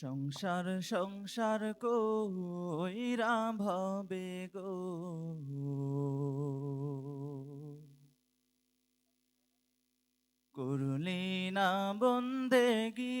সংসার সংসার কইরা ভবে গো? করুণী না বন্দেগি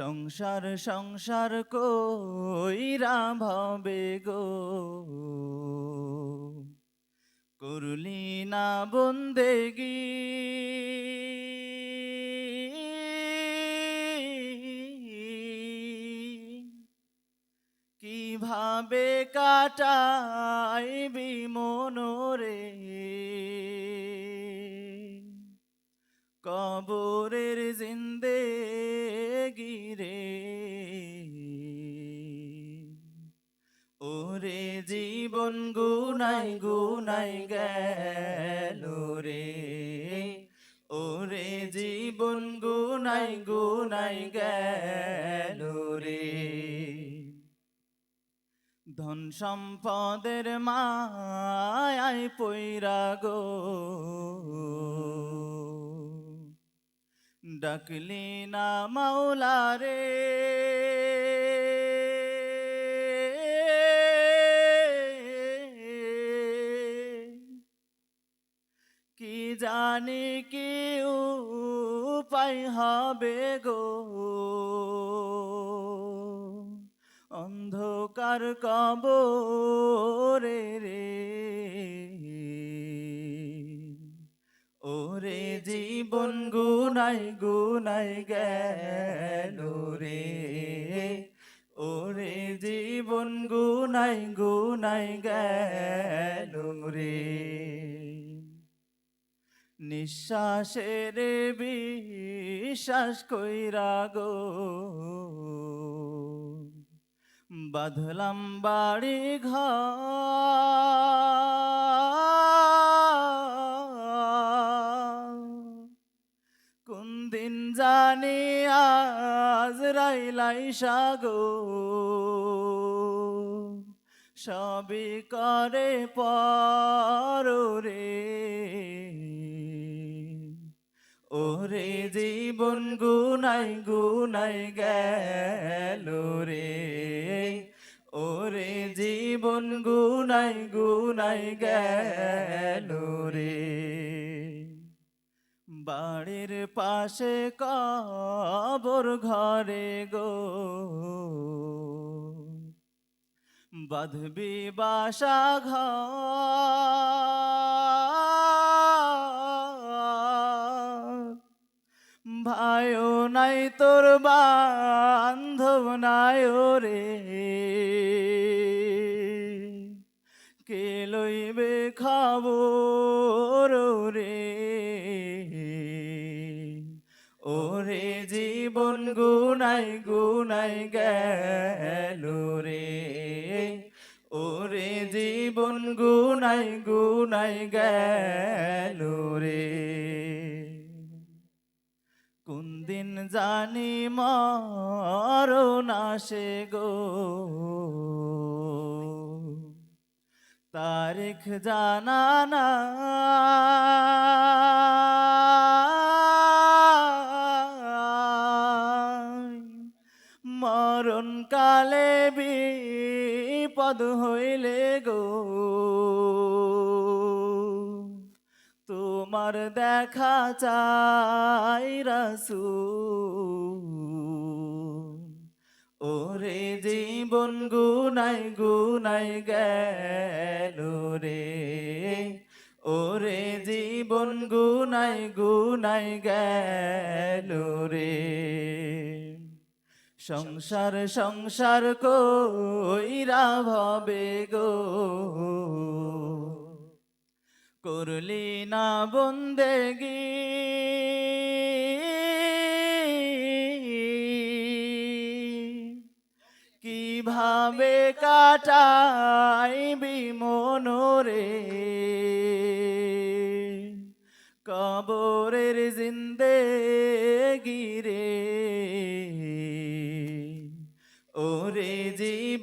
সংসার সংসার কইরা ভবে গো। করলি না বন্দেগি কীভাবে কাটাইবি মনরে? কবরের জিন্দে গিরে ওরে জীবন গুনাই গুনাই গেল রে। ওরে জীবন গুনাই গুনাই গেল রে। ধন সম্পদের মায় পৈরা গো। ডাকলি না মাওলা রে। কি জানি কি উপায় হবে গো। অন্ধকার কবরে রে। জীবন গুনাই গুনাই গেল রে। ওরে জীবন গুনাই গুনাই গেল রে। নিঃশ্বাসের বিশ্বাস কইরা গো। বাঁধলাম বাড়ি ঘর। জানি আজ রাইলাই সাগো সবই করে পর ওরে জীবন গুনাই গুনাই গেল রে। ওরে জীবন গুনাই গুনাই গেল রে। বাড়ির পাশে কবর ঘরে গো। বাঁধবি বাসা ঘর। ভাইও নাই, তোর বান্ধব নাই রে কে লইবে খাবর? জীবন গুনাই গুনাই গেল রে। ওরে জীবন গুনাই গুনাই গেল রে। কোন দিন জানি মরণ আসে গো। তারিখ জানা না। মরণ কালে বিপদ হইলে গো। তোমার দেখা চাই রাসু ওরে জীবন গুনাই গুনাই গেল রে। ওরে জীবন গুনাই গুনাই গেল সংসার সংসার কইরা ভবে গো। করলি না বন্দেগি কীভাবে কাটাইবি মনোরে? কবরের জিন্দে গিরে